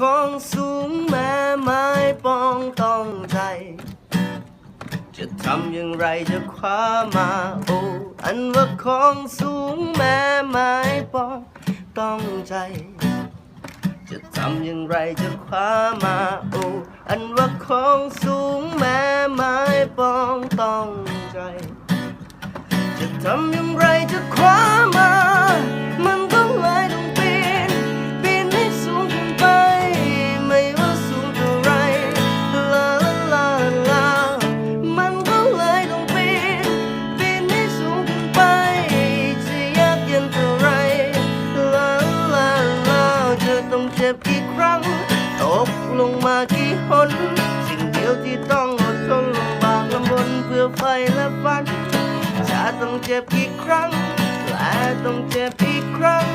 ของสูงแม้ไม้ปองต้องใจ จะทำอย่างไรจะคว้ามาโอ้อันว่าของสูงแม้ไม้ปองต้องใจ จะทำอย่างไรจะคว้ามาโอ้อันว่าของสูงแม้ไม้ปองต้องใจ จะทำอย่างไรจะคว้า ต้องเจ็บกี่ครั้ง ตกลงมากี่หน สิ่งเดียวที่ต้องอดทนลำบากลำบนเพื่อไฟและฝันจะต้องเจ็บกี่ครั้งและต้องเจ็บอีกครั้ง